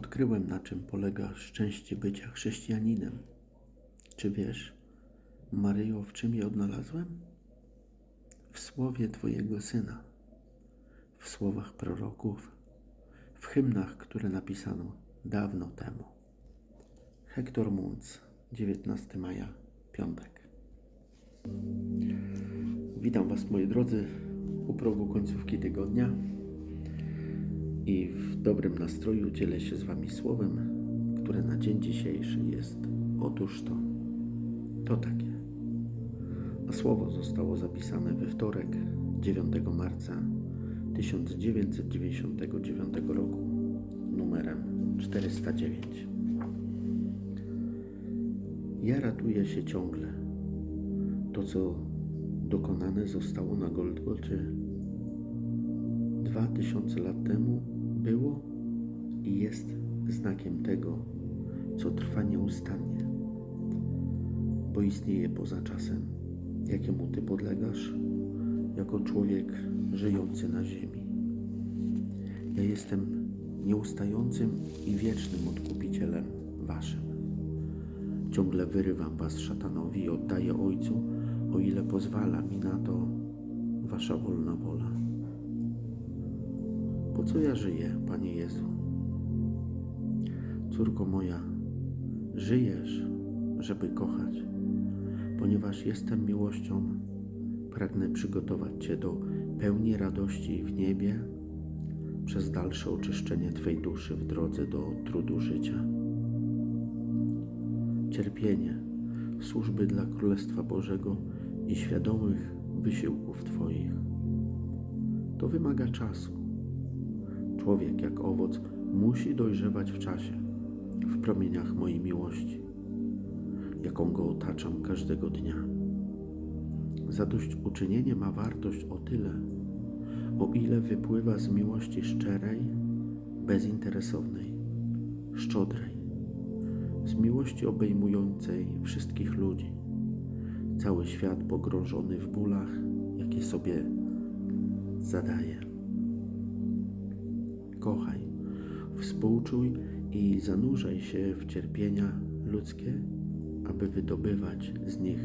Odkryłem, na czym polega szczęście bycia chrześcijaninem. Czy wiesz, Maryjo, w czym je odnalazłem? W słowie Twojego Syna, w słowach proroków, w hymnach, które napisano dawno temu. Hektor Munc, 19 maja, piątek. Witam Was, moi drodzy, u progu końcówki tygodnia i w dobrym nastroju dzielę się z Wami słowem, które na dzień dzisiejszy jest otóż to, to takie. A słowo zostało zapisane we wtorek 9 marca 1999 roku numerem 409. Ja ratuję się ciągle. To, co dokonane zostało na Goldgocie dwa tysiące lat temu, było i jest znakiem tego, co trwa nieustannie, bo istnieje poza czasem, jakiemu Ty podlegasz, jako człowiek żyjący na ziemi. Ja jestem nieustającym i wiecznym odkupicielem Waszym. Ciągle wyrywam Was szatanowi i oddaję Ojcu, o ile pozwala mi na to Wasza wolna wola. Po co ja żyję, Panie Jezu? Córko moja, żyjesz, żeby kochać, ponieważ jestem miłością, pragnę przygotować Cię do pełni radości w niebie przez dalsze oczyszczenie Twej duszy w drodze do trudu życia. Cierpienie, służby dla Królestwa Bożego i świadomych wysiłków Twoich. To wymaga czasu. Człowiek jak owoc musi dojrzewać w czasie, w promieniach mojej miłości, jaką go otaczam każdego dnia. Zadośćuczynienie ma wartość o tyle, o ile wypływa z miłości szczerej, bezinteresownej, szczodrej, z miłości obejmującej wszystkich ludzi, cały świat pogrążony w bólach, jakie sobie zadaje. Kochaj, współczuj i zanurzaj się w cierpienia ludzkie, aby wydobywać z nich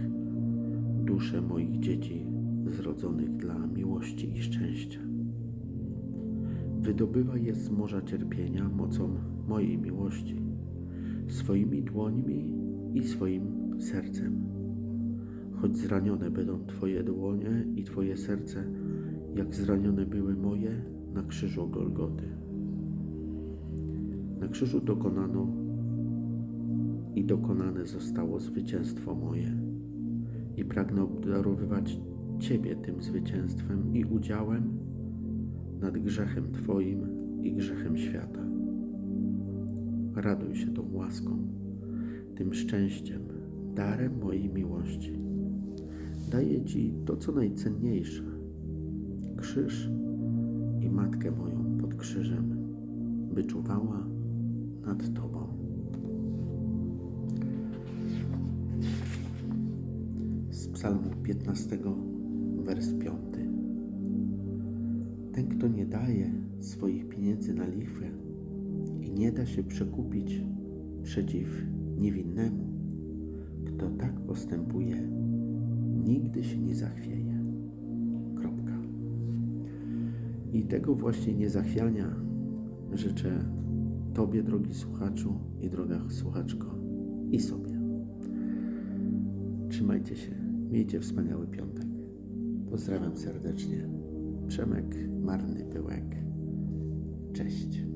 dusze moich dzieci zrodzonych dla miłości i szczęścia. Wydobywaj je z morza cierpienia mocą mojej miłości, swoimi dłońmi i swoim sercem. Choć zranione będą Twoje dłonie i Twoje serce, jak zranione były moje na krzyżu Golgoty. Na krzyżu dokonano i dokonane zostało zwycięstwo moje i pragnę obdarowywać Ciebie tym zwycięstwem i udziałem nad grzechem Twoim i grzechem świata. Raduj się tą łaską, tym szczęściem, darem mojej miłości. Daję Ci to, co najcenniejsze krzyż i matkę moją pod krzyżem, by czuwała nad Tobą. Z Psalmu 15, wers 5. Ten, kto nie daje swoich pieniędzy na lichwę i nie da się przekupić przeciw niewinnemu, kto tak postępuje, nigdy się nie zachwieje. Kropka. I tego właśnie niezachwiania życzę Tobie, drogi słuchaczu i droga słuchaczko, i sobie. Trzymajcie się, miejcie wspaniały piątek. Pozdrawiam serdecznie. Przemek Marny Pyłek. Cześć.